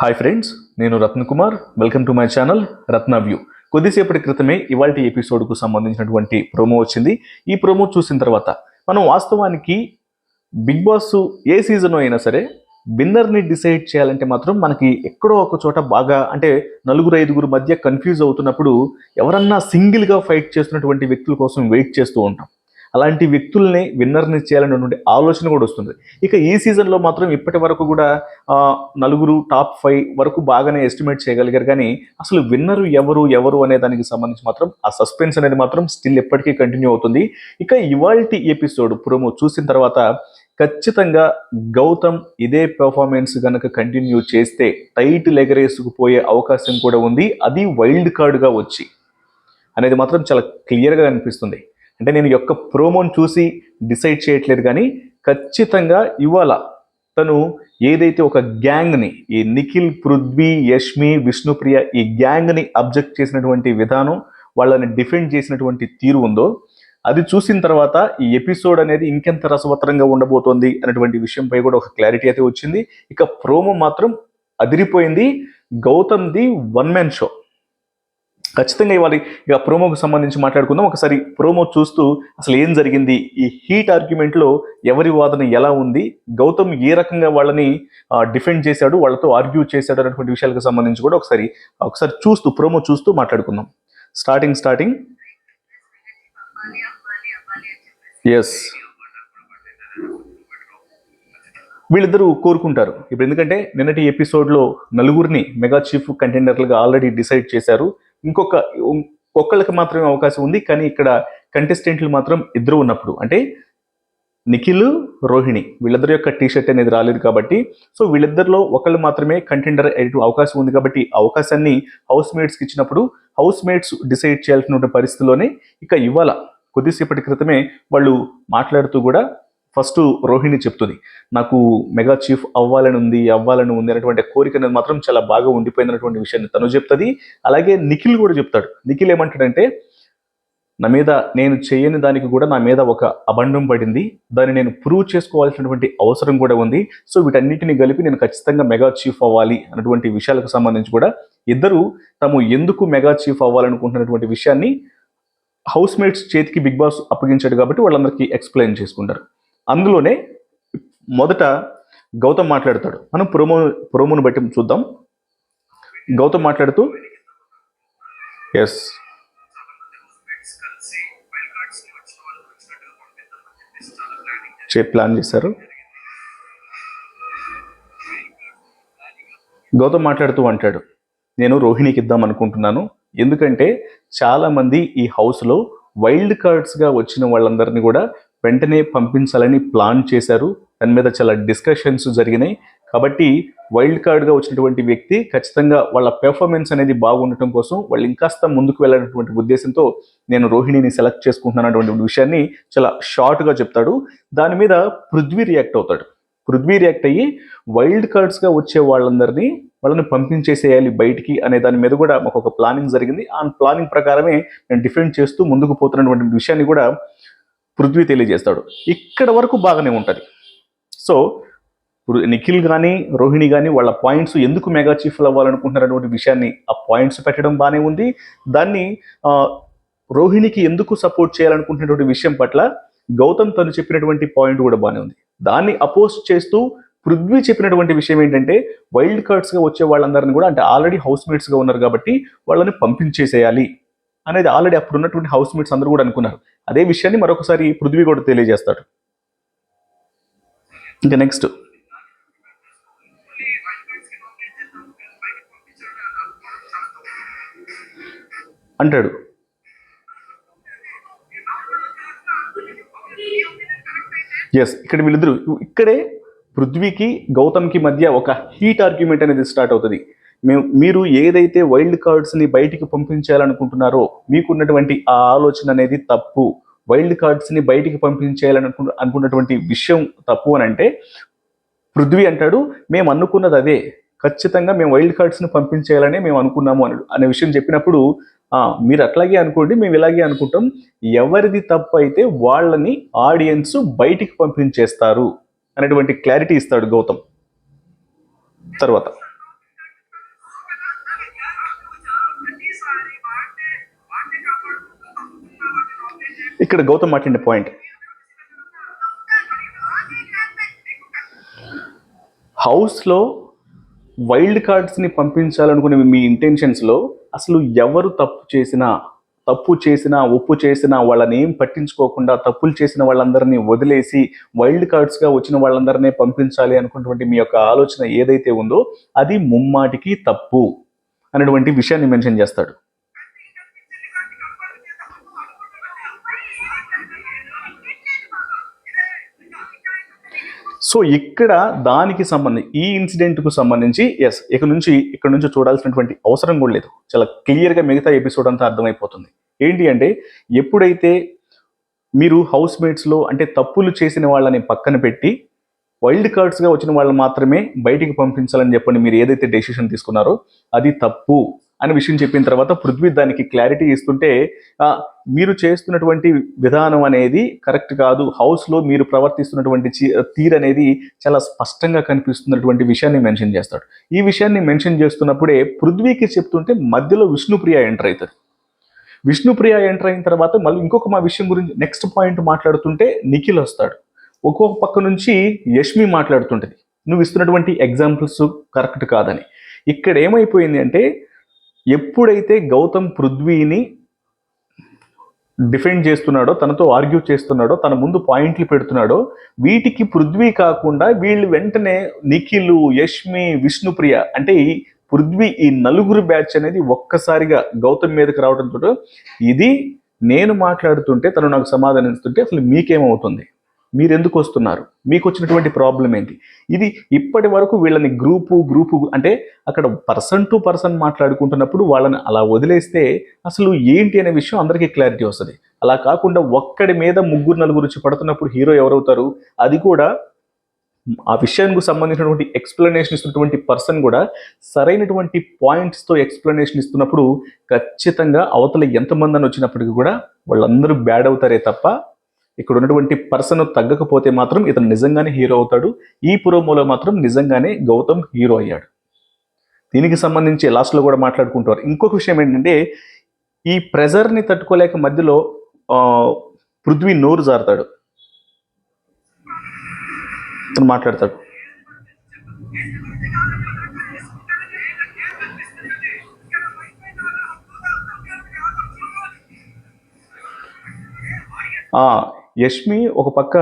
Hi friends నేను Ratna Kumar. Welcome to my channel Ratna view కొద్దిసేపటి క్రితమే ఇవాళ ఎపిసోడ్కు సంబంధించినటువంటి ప్రోమో వచ్చింది. ఈ ప్రోమో చూసిన తర్వాత మనం వాస్తవానికి బిగ్ బాస్ ఏ సీజన్ అయినా సరే విన్నర్ని డిసైడ్ చేయాలంటే మాత్రం మనకి ఎక్కడో ఒక చోట బాగా అంటే నలుగురు ఐదుగురు మధ్య కన్ఫ్యూజ్ అవుతున్నప్పుడు ఎవరన్నా సింగిల్గా ఫైట్ చేస్తున్నటువంటి వ్యక్తుల కోసం వెయిట్ చేస్తూ ఉంటాం. అలాంటి వ్యక్తుల్ని విన్నర్ని చేయాలనేటువంటి ఆలోచన కూడా వస్తుంది. ఇక ఈ సీజన్లో మాత్రం ఇప్పటి వరకు కూడా నలుగురు టాప్ ఫైవ్ వరకు బాగానే ఎస్టిమేట్ చేయగలిగారు. కానీ అసలు విన్నరు ఎవరు ఎవరు అనే దానికి సంబంధించి మాత్రం ఆ సస్పెన్స్ అనేది మాత్రం స్టిల్ ఎప్పటికీ కంటిన్యూ అవుతుంది. ఇక ఇవాల్టి ఎపిసోడ్ ప్రోమో చూసిన తర్వాత ఖచ్చితంగా గౌతమ్ ఇదే పెర్ఫార్మెన్స్ కనుక కంటిన్యూ చేస్తే టైట్ లెగరేసుకుపోయే అవకాశం కూడా ఉంది. అది వైల్డ్ కార్డ్గా వచ్చి అనేది మాత్రం చాలా క్లియర్గా అనిపిస్తుంది. అంటే నేను యొక్క ప్రోమోని చూసి డిసైడ్ చేయట్లేదు కానీ ఖచ్చితంగా ఇవాళ తను ఏదైతే ఒక గ్యాంగ్ని ఈ నిఖిల్ పృథ్వీ యష్మి విష్ణుప్రియ ఈ గ్యాంగ్ని అబ్జెక్ట్ చేసినటువంటి విధానం వాళ్ళని డిఫెండ్ చేసినటువంటి తీరు ఉందో అది చూసిన తర్వాత ఈ ఎపిసోడ్ అనేది ఇంకెంత రసవత్తరంగా ఉండబోతోంది అనేటువంటి విషయంపై కూడా ఒక క్లారిటీ అయితే వచ్చింది. ఇక ప్రోమో మాత్రం అదిరిపోయింది. గౌతమ్ది వన్ మ్యాన్ షో. ఖచ్చితంగా ఇవాళ ఇక ప్రోమోకు సంబంధించి మాట్లాడుకుందాం. ఒకసారి ప్రోమో చూస్తూ అసలు ఏం జరిగింది? ఈ హీట్ ఆర్గ్యుమెంట్లో ఎవరి వాదన ఎలా ఉంది? గౌతమ్ ఏ రకంగా వాళ్ళని డిఫెండ్ చేశాడు? వాళ్ళతో ఆర్గ్యూ చేశాడు అనేటువంటి విషయాలకు సంబంధించి కూడా ఒకసారి ఒకసారి చూస్తూ ప్రోమో చూస్తూ మాట్లాడుకుందాం. Starting starting. ఎస్ వీళ్ళిద్దరూ కోరుకుంటారు. ఇప్పుడు ఎందుకంటే నిన్నటి ఎపిసోడ్లో నలుగురిని మెగా చీఫ్ కంటెండర్లుగా ఆల్రెడీ డిసైడ్ చేశారు. ఇంకొక ఒక్కళ్ళకి మాత్రమే అవకాశం ఉంది కానీ ఇక్కడ కంటెస్టెంట్లు మాత్రం ఇద్దరు ఉన్నప్పుడు. అంటే నిఖిల్ రోహిణి వీళ్ళిద్దరి యొక్క టీ షర్ట్ అనేది రాలేదు కాబట్టి సో వీళ్ళిద్దరిలో ఒకళ్ళు మాత్రమే కంటెండర్ అయ్యే అవకాశం ఉంది కాబట్టి అవకాశాన్ని హౌస్ మేట్స్కి ఇచ్చినప్పుడు హౌస్ మేట్స్ డిసైడ్ చేయాల్సిన పరిస్థితిలోనే ఇక ఇవాళ కొద్దిసేపటి క్రితమే వాళ్ళు మాట్లాడుతూ కూడా ఫస్ట్ రోహిణి చెప్తుంది నాకు మెగా చీఫ్ అవ్వాలని ఉంది అవ్వాలని ఉంది అనేటువంటి కోరిక అనేది మాత్రం చాలా బాగా ఉండిపోయినటువంటి విషయాన్ని తను చెప్తుంది. అలాగే నిఖిల్ కూడా చెప్తాడు నిఖిల్ ఏమంటాడంటే నా మీద నేను చేయని దానికి కూడా నా మీద ఒక అబండం పడింది దాన్ని నేను ప్రూవ్ చేసుకోవాల్సినటువంటి అవసరం కూడా ఉంది సో వీటన్నిటిని కలిపి నేను ఖచ్చితంగా మెగా చీఫ్ అవ్వాలి అన్నటువంటి విషయాలకు సంబంధించి కూడా ఇద్దరు తాము ఎందుకు మెగా చీఫ్ అవ్వాలనుకుంటున్నటువంటి విషయాన్ని హౌస్ మేట్స్ చేతికి బిగ్ బాస్ అప్పగించాడు కాబట్టి వాళ్ళందరికీ ఎక్స్ప్లెయిన్ చేసుకుంటారు. అందులోనే మొదట గౌతమ్ మాట్లాడతాడు. మనం ప్రోమో ప్రోమోను బట్టి చూద్దాం. గౌతమ్ మాట్లాడుతూ ఎస్ చే ప్లాన్ చేశారు. గౌతమ్ మాట్లాడుతూ అంటాడు నేను రోహిణికి ఇద్దాం అనుకుంటున్నాను. ఎందుకంటే చాలామంది ఈ హౌస్లో వైల్డ్ కార్డ్స్గా వచ్చిన వాళ్ళందరినీ కూడా వెంటనే పంపించాలని ప్లాన్ చేశారు. దాని మీద చాలా డిస్కషన్స్ జరిగినాయి. కాబట్టి వైల్డ్ కార్డ్గా వచ్చినటువంటి వ్యక్తి ఖచ్చితంగా వాళ్ళ పెర్ఫార్మెన్స్ అనేది బాగుండటం కోసం వాళ్ళు ఇంకాస్త ముందుకు వెళ్ళినటువంటి ఉద్దేశంతో నేను రోహిణిని సెలెక్ట్ చేసుకుంటున్నటువంటి విషయాన్ని చాలా షార్ట్గా చెప్తాడు. దాని మీద పృథ్వీ రియాక్ట్ అవుతాడు. పృథ్వీ రియాక్ట్ అయ్యి వైల్డ్ కార్డ్స్గా వచ్చే వాళ్ళందరినీ వాళ్ళని పంపించేసేయాలి బయటికి అనే దాని మీద కూడా మాకు ఒక ప్లానింగ్ జరిగింది. ఆ ప్లానింగ్ ప్రకారమే నేను డిఫెండ్ చేస్తూ ముందుకు పోతున్నటువంటి విషయాన్ని కూడా పృథ్వీ తెలియజేస్తాడు. ఇక్కడ వరకు బాగానే ఉంటుంది. సో ఇప్పుడు నిఖిల్ కానీ రోహిణి కానీ వాళ్ళ పాయింట్స్ ఎందుకు మెగా చీఫ్లు అవ్వాలనుకుంటున్నారనేటువంటి విషయాన్ని ఆ పాయింట్స్ పెట్టడం బాగానే ఉంది. దాన్ని రోహిణికి ఎందుకు సపోర్ట్ చేయాలనుకుంటున్నటువంటి విషయం పట్ల గౌతమ్ తను చెప్పినటువంటి పాయింట్ కూడా బాగానే ఉంది. దాన్ని అపోజ్ చేస్తూ పృథ్వీ చెప్పినటువంటి విషయం ఏంటంటే వైల్డ్ కార్డ్స్గా వచ్చే వాళ్ళందరినీ కూడా అంటే ఆల్రెడీ హౌస్ మేట్స్గా ఉన్నారు కాబట్టి వాళ్ళని పంపించేసేయాలి. అనేది ఆల్రెడీ అప్పుడు ఉన్నటువంటి హౌస్ మేట్స్ అందరూ కూడా అనుకున్నారు. అదే విషయాన్ని మరొకసారి పృథ్వీ కూడా తెలియజేస్తాడు. ఇంకా నెక్స్ట్ అంటాడు. ఎస్ ఇక్కడ వీళ్ళిద్దరు ఇక్కడే పృథ్వీకి గౌతమ్కి మధ్య ఒక హీట్ ఆర్గ్యుమెంట్ అనేది స్టార్ట్ అవుతుంది. మేము మీరు ఏదైతే వైల్డ్ కార్డ్స్ని బయటికి పంపించాలనుకుంటున్నారో మీకున్నటువంటి ఆ ఆలోచన అనేది తప్పు. వైల్డ్ కార్డ్స్ని బయటికి పంపించేయాలనుకు అనుకున్నటువంటి విషయం తప్పు అని అంటే పృథ్వీ అంటాడు మేము అనుకున్నది అదే. ఖచ్చితంగా మేము వైల్డ్ కార్డ్స్ని పంపించేయాలని మేము అనుకున్నాము అని అనే విషయం చెప్పినప్పుడు మీరు అట్లాగే అనుకోండి మేము ఇలాగే అనుకుంటాం. ఎవరిది తప్పు అయితే వాళ్ళని ఆడియన్స్ బయటికి పంపించేస్తారు అనేటువంటి క్లారిటీ ఇస్తాడు గౌతమ్. తర్వాత. ఇక్కడ గౌతమ్ మాట్లాడిన పాయింట్ హౌస్లో వైల్డ్ కార్డ్స్ని పంపించాలనుకునే మీ ఇంటెన్షన్స్లో అసలు ఎవరు తప్పు చేసినా తప్పు చేసినా ఒప్పు చేసినా వాళ్ళని ఏం పట్టించుకోకుండా తప్పులు చేసిన వాళ్ళందరినీ వదిలేసి వైల్డ్ కార్డ్స్గా వచ్చిన వాళ్ళందరినీ పంపించాలి అనుకున్నటువంటి మీ యొక్క ఆలోచన ఏదైతే ఉందో అది ముమ్మాటికి తప్పు అనేటువంటి విషయాన్ని మెన్షన్ చేస్తాడు. సో ఇక్కడ దానికి సంబంధించి ఈ ఇన్సిడెంట్కు సంబంధించి ఎస్ ఇక్కడ నుంచి ఇక్కడ నుంచి చూడాల్సినటువంటి అవసరం కూడా లేదు. చాలా క్లియర్గా మిగతా ఎపిసోడ్ అంతా అర్థమైపోతుంది. ఏంటి అంటే ఎప్పుడైతే మీరు హౌస్ మేట్స్లో అంటే తప్పులు చేసిన వాళ్ళని పక్కన పెట్టి వైల్డ్ కార్డ్స్గా వచ్చిన వాళ్ళు మాత్రమే బయటికి పంపించాలని చెప్పండి మీరు ఏదైతే డెసిషన్ తీసుకున్నారో అది తప్పు అనే విషయం చెప్పిన తర్వాత పృథ్వీ దానికి క్లారిటీ ఇస్తుంటే మీరు చేస్తున్నటువంటి విధానం అనేది కరెక్ట్ కాదు. హౌస్లో మీరు ప్రవర్తిస్తున్నటువంటి తీర్ అనేది చాలా స్పష్టంగా కనిపిస్తున్నటువంటి విషయాన్ని మెన్షన్ చేస్తాడు. ఈ విషయాన్ని మెన్షన్ చేస్తున్నప్పుడే పృథ్వీకి చెప్తుంటే మధ్యలో విష్ణుప్రియ ఎంటర్ అవుతుంది విష్ణుప్రియ ఎంటర్ అయిన తర్వాత మళ్ళీ ఇంకొక మా విషయం గురించి నెక్స్ట్ పాయింట్ మాట్లాడుతుంటే నిఖిల్ వస్తాడు. ఒక్కొక్క పక్క నుంచి యష్మి మాట్లాడుతుంటుంది. నువ్వు ఇస్తున్నటువంటి ఎగ్జాంపుల్స్ కరెక్ట్ కాదని. ఇక్కడ ఏమైపోయింది అంటే ఎప్పుడైతే గౌతమ్ పృథ్వీని డిఫెండ్ చేస్తున్నాడో తనతో ఆర్గ్యూ చేస్తున్నాడో తన ముందు పాయింట్లు పెడుతున్నాడో వీటికి పృథ్వీ కాకుండా వీళ్ళు వెంటనే నిఖిల్ యష్మి విష్ణుప్రియ అంటే ఈ పృథ్వీ ఈ నలుగురు బ్యాచ్ అనేది ఒక్కసారిగా గౌతమ్ మీదకి రావడంతో ఇది నేను మాట్లాడుతుంటే తను నాకు సమాధానం ఇస్తుంటే అసలు మీకేమవుతుంది? మీరు ఎందుకు వస్తున్నారు? మీకు వచ్చినటువంటి ప్రాబ్లం ఏంటి? ఇది ఇప్పటి వరకు వీళ్ళని గ్రూపు గ్రూపు అంటే అక్కడ పర్సన్ టు పర్సన్ మాట్లాడుకుంటున్నప్పుడు వాళ్ళని అలా వదిలేస్తే అసలు ఏంటి అనే విషయం అందరికీ క్లారిటీ వస్తుంది. అలా కాకుండా ఒక్కడి మీద ముగ్గురు నలుగురు వచ్చి పడుతున్నప్పుడు హీరో ఎవరవుతారు? అది కూడా ఆ విషయానికి సంబంధించినటువంటి ఎక్స్ప్లెనేషన్ ఇస్తున్నటువంటి పర్సన్ కూడా సరైనటువంటి పాయింట్స్తో ఎక్స్ప్లెనేషన్ ఇస్తున్నప్పుడు ఖచ్చితంగా అవతల ఎంతమంది అని వచ్చినప్పటికీ కూడా వాళ్ళందరూ బ్యాడ్ అవుతారే తప్ప ఇక్కడ ఉన్నటువంటి పర్సన్ తగ్గకపోతే మాత్రం ఇతను నిజంగానే హీరో అవుతాడు. ఈ ప్రోమోలో మాత్రం నిజంగానే గౌతమ్ హీరో అయ్యాడు. దీనికి సంబంధించి లాస్ట్లో కూడా మాట్లాడుకుంటారు. ఇంకొక విషయం ఏంటంటే ఈ ప్రెజర్ని తట్టుకోలేక మధ్యలో పృథ్వీ నోరు జారుతాడు. అతను మాట్లాడతాడు. ఆ, యష్మి ఒక పక్క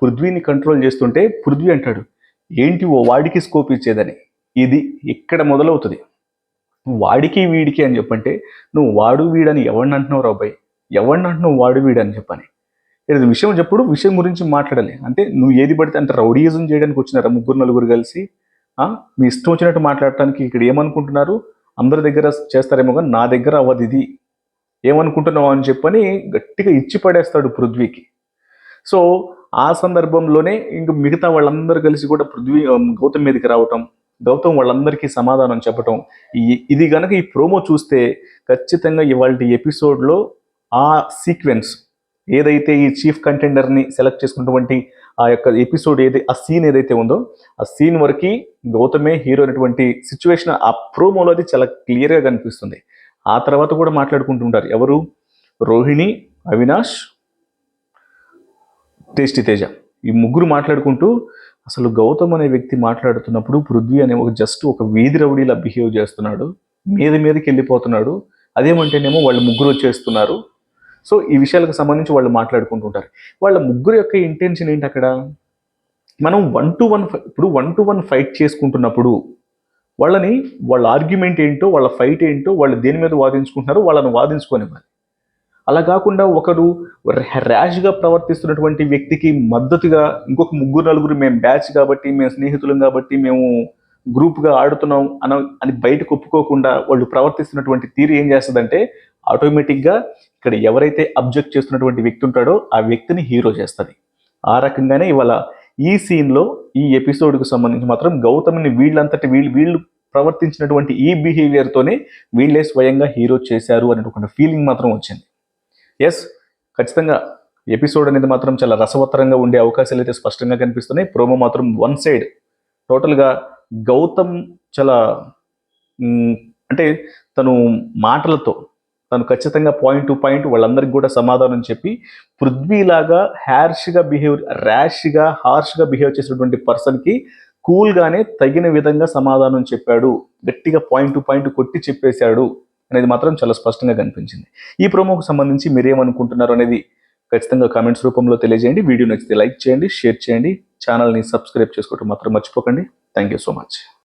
పృథ్వీని కంట్రోల్ చేస్తుంటే పృథ్వీ అంటాడు ఏంటి ఓ వాడికి స్కోప్ ఇచ్చేదని? ఇది ఇక్కడ మొదలవుతుంది. వాడికి వీడికి అని చెప్పంటే నువ్వు వాడు వీడని ఎవరిని అంటున్నావు రాబాయ్ ఎవరిని అంటున్నావు వాడు వీడని చెప్పని? ఇది విషయం చెప్పుడు విషయం గురించి మాట్లాడాలి. అంటే నువ్వు ఏది పడితే అంత రౌడీయిజం చేయడానికి వచ్చినారా ముగ్గురు నలుగురు కలిసి? మీ ఇష్టం వచ్చినట్టు మాట్లాడటానికి ఇక్కడ ఏమనుకుంటున్నారు? అందరి దగ్గర చేస్తారేమో కానీ నా దగ్గర అవ్వదు ఇది. ఏమనుకుంటున్నావు అని చెప్పని గట్టిగా ఇచ్చి పడేస్తాడు పృథ్వీకి. సో ఆ సందర్భంలోనే ఇంక మిగతా వాళ్ళందరూ కలిసి కూడా పృథ్వీ గౌతమ్ మీదకి రావటం గౌతమ్ వాళ్ళందరికీ సమాధానం చెప్పటం ఈ- ఇది కనుక ఈ ప్రోమో చూస్తే ఖచ్చితంగా ఇవాళ ఎపిసోడ్లో ఆ సీక్వెన్స్ ఏదైతే ఈ చీఫ్ కంటెండర్ని సెలెక్ట్ చేసుకున్నటువంటి ఆ యొక్క ఎపిసోడ్ ఏది ఆ సీన్ ఏదైతే ఉందో ఆ సీన్ వరకు గౌతమే హీరో అనేటువంటి సిచ్యువేషన్ ఆ ప్రోమోలో అది చాలా క్లియర్గా కనిపిస్తుంది. ఆ తర్వాత కూడా మాట్లాడుకుంటుంటారు ఎవరు? రోహిణి అవినాష్ టేస్టీ తేజ. ఈ ముగ్గురు మాట్లాడుకుంటూ అసలు గౌతమ్ అనే వ్యక్తి మాట్లాడుతున్నప్పుడు పృథ్వీ అనే ఒక జస్ట్ ఒక వీధి రౌడీలా బిహేవ్ చేస్తున్నాడు. మీద మీదకి వెళ్ళిపోతున్నాడు అదేమంటేనేమో వాళ్ళు ముగ్గురు వచ్చేస్తున్నారు. సో ఈ విషయాలకు సంబంధించి వాళ్ళు మాట్లాడుకుంటుంటారు. వాళ్ళ ముగ్గురు యొక్క ఇంటెన్షన్ ఏంటి అక్కడ? మనం వన్ టు వన్ ఇప్పుడు వన్ టు వన్ ఫైట్ చేసుకుంటున్నప్పుడు వాళ్ళని వాళ్ళ ఆర్గ్యుమెంట్ ఏంటో వాళ్ళ ఫైట్ ఏంటో వాళ్ళు దేని మీద వాదించుకుంటున్నారో వాళ్ళని వాదించుకోనివ్వాలి. అలా కాకుండా ఒకరు ర్యాష్గా ప్రవర్తిస్తున్నటువంటి వ్యక్తికి మద్దతుగా ఇంకొక ముగ్గురు నలుగురు మేము బ్యాచ్ కాబట్టి మేము స్నేహితులం కాబట్టి మేము గ్రూప్గా ఆడుతున్నాం అన అని బయటకు ఒప్పుకోకుండా వాళ్ళు ప్రవర్తిస్తున్నటువంటి తీరు ఏం చేస్తుందంటే ఆటోమేటిక్గా ఇక్కడ ఎవరైతే అబ్జెక్ట్ చేస్తున్నటువంటి వ్యక్తి ఉంటాడో ఆ వ్యక్తిని హీరో చేస్తుంది. ఆ రకంగానే ఇవాళ ఈ సీన్లో ఈ ఎపిసోడ్కు సంబంధించి మాత్రం గౌతమ్ని వీళ్ళంతటి వీళ్ళు వీళ్ళు ప్రవర్తించినటువంటి ఈ బిహేవియర్తోనే వీళ్ళే స్వయంగా హీరో చేశారు అనేటువంటి ఫీలింగ్ మాత్రం వచ్చింది. ఎస్ ఖచ్చితంగా. ఎపిసోడ్ అనేది మాత్రం చాలా రసవత్తరంగా ఉండే అవకాశాలు అయితే స్పష్టంగా కనిపిస్తున్నాయి. ప్రోమో మాత్రం వన్ సైడ్ టోటల్గా గౌతమ్ చాలా అంటే తను మాటలతో తను ఖచ్చితంగా పాయింట్ టు పాయింట్ వాళ్ళందరికీ కూడా సమాధానం చెప్పి పృథ్వీలాగా హ్యార్ష్గా బిహేవ్ ర్యాష్గా హార్ష్గా బిహేవ్ చేసినటువంటి పర్సన్కి కూల్గానే తగిన విధంగా సమాధానం చెప్పాడు. గట్టిగా పాయింట్ టు పాయింట్ కొట్టి చెప్పేశాడు. అనేది మాత్రం చాలా స్పష్టంగా కనిపించింది. ఈ ప్రోమోకు సంబంధించి మీరేమనుకుంటున్నారు అనేది ఖచ్చితంగా కామెంట్స్ రూపంలో తెలియజేయండి. వీడియో నచ్చితే లైక్ చేయండి షేర్ చేయండి. ఛానల్ని సబ్స్క్రైబ్ చేసుకోవడం మాత్రం మర్చిపోకండి. Thank you so much.